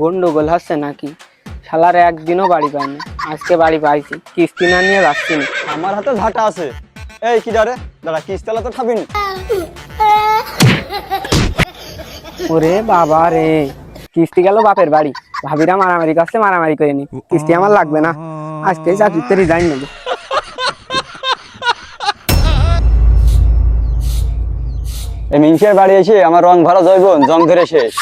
গন্ডগোল হচ্ছে নাকি? শালার একদিনও বাড়ি পায়নি আজকে বাড়ি পাইছি। কিস্তি না নিয়ে না। আমার হাতে ঝাঁটা আছে। এই কি ডারে দাঁড়া কিস্তালা তো খাবিনি ওরে বাবা রে। কিস্তি গেল বাপের বাড়ি। ভাবিরা মারামারি করছে মারামারি করে নি কিস্তি আমার লাগবে না। আজকে চাকরিতে রিজাইন নেব এই বাড়ি এসে আমার রং ভরা জৈবন জং ধরে শেষ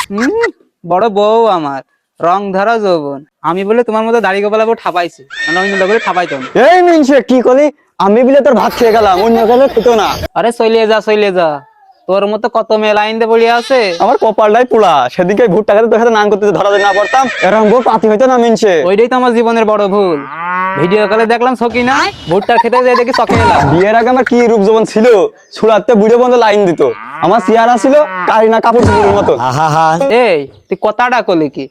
বড় বউ আমার রং ধরা যৌবন আমি বলে তোমার মতো দাড়ি গোপালা বউ ঠাপাইছি মানে অন্য লোকের ঠাপাইতাম এই কি করলি আমি বিলে তোর ভাত খেয়ে গেলাম অন্য গেলে খেতো না। আরে চলে যা চলে যা। তোর মতো কত মেয়ে লাইন দিয়ে পড়ে আছে? আমার কপালটাই পোড়া সেদিকে ভুট্টা খেতে তোর সাথে নাম করতে ধরা না পড়তাম এরকম বউ পাতি হইতো না মিনসে। ওইটাই তো আমার জীবনের বড় ভুল। ভিডিও কলে দেখলাম সকি না ভুট্টা খেতে যাই দেখি চকে এলাম। বিয়ের আগে আমার কি রূপ যেমন ছিল? ছুড়াতে বুড়ে বন্ধ লাইন দিত। আমার চেহারা ছিল কারিনা কাপড় চুপুরের মতো এই তুই কথাটা করলি কি?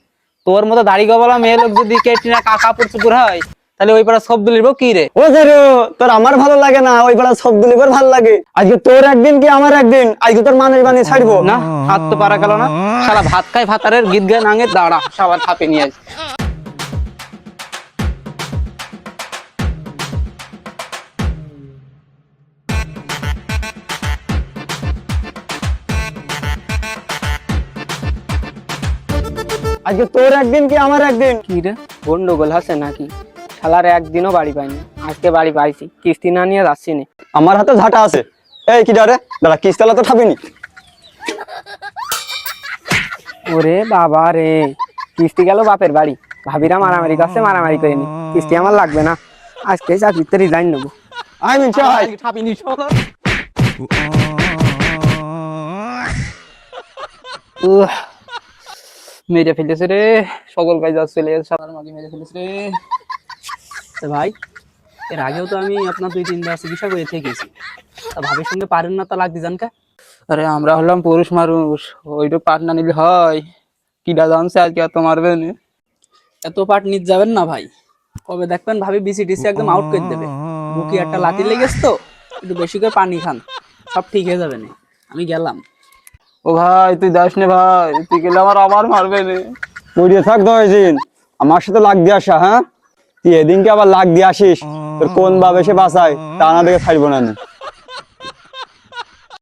তোর মতো দাড়ি গোপালা মেয়ে লোক যদি কেটিনা কাকা পুরচুপুর হয় তাহলে ওই পাড়া সব দুলিব কি রে? ও ধরো তোর আমার ভালো লাগে না ওই পাড়া সব দুলিবার ভালো লাগে। আজকে তোর একদিন কি আমার একদিন? আজকে তোর মানুষ বানিয়ে ছাড়বো। না হাত তো পারা গেল না। সারা ভাত খাই ভাতারের গীত গায়ে নাঙে দাঁড়া সবার থাপে নিয়ে আসি আজকে তোর একদিন কি আমার একদিন? কি রে? গন্ডগোল হচ্ছে নাকি? শালার একদিনও বাড়ি পাইনি। আজকে বাড়ি পাইছি কিস্তি না নিয়ে যাচ্ছি না। আমার হাতে ঝাঁটা আছে। এই কি ডারে? দাঁড়া কিস্তালা তো খাবিনি। ওরে বাবা রে কিস্তি গেল বাপের বাড়ি। ভাবিরা মারামারি করছে মারামারি করে নি কিস্তি আমার লাগবে না। আজকে চাকরিতে রিজাইন নেব। আই মিনছে আই থাপিনি উহ, মেরে ফেলেছে রে। সকল কাজ চলে গেছে সাদার মাঝে মেরে ফেলেছে রে। ভাই এর আগেও তো আমি আপনার দুই তিনবার চিকিৎসা করে থেকেছি। তা ভাবির সঙ্গে পারেন না তা লাগতে জান কা আরে আমরা হলাম পুরুষ মানুষ ওইটু পাট না নিলে হয়। কিডা জানছে আজকে এত মারবে এত পাট নিতে যাবেন না ভাই। কবে দেখবেন ভাবি বিসিটিসি একদম আউট করে দেবে। বুকি একটা লাতি লেগেছে তো একটু বেশি করে পানি খান সব ঠিক হয়ে যাবে না। আমি গেলাম। ও ভাই, তুই যাস নে ভাই। তুই গেলে আমার আবার মারবে নে পড়িয়ে থাক দিন। আমার সাথে লাগ দিয়ে আসা হ্যাঁ? তুই এদিনকে আবার লাগ দিয়ে আসিস, তোর কোন ভাবে সে বাঁচায়, তা না দেখে ছাড়বো না আমি।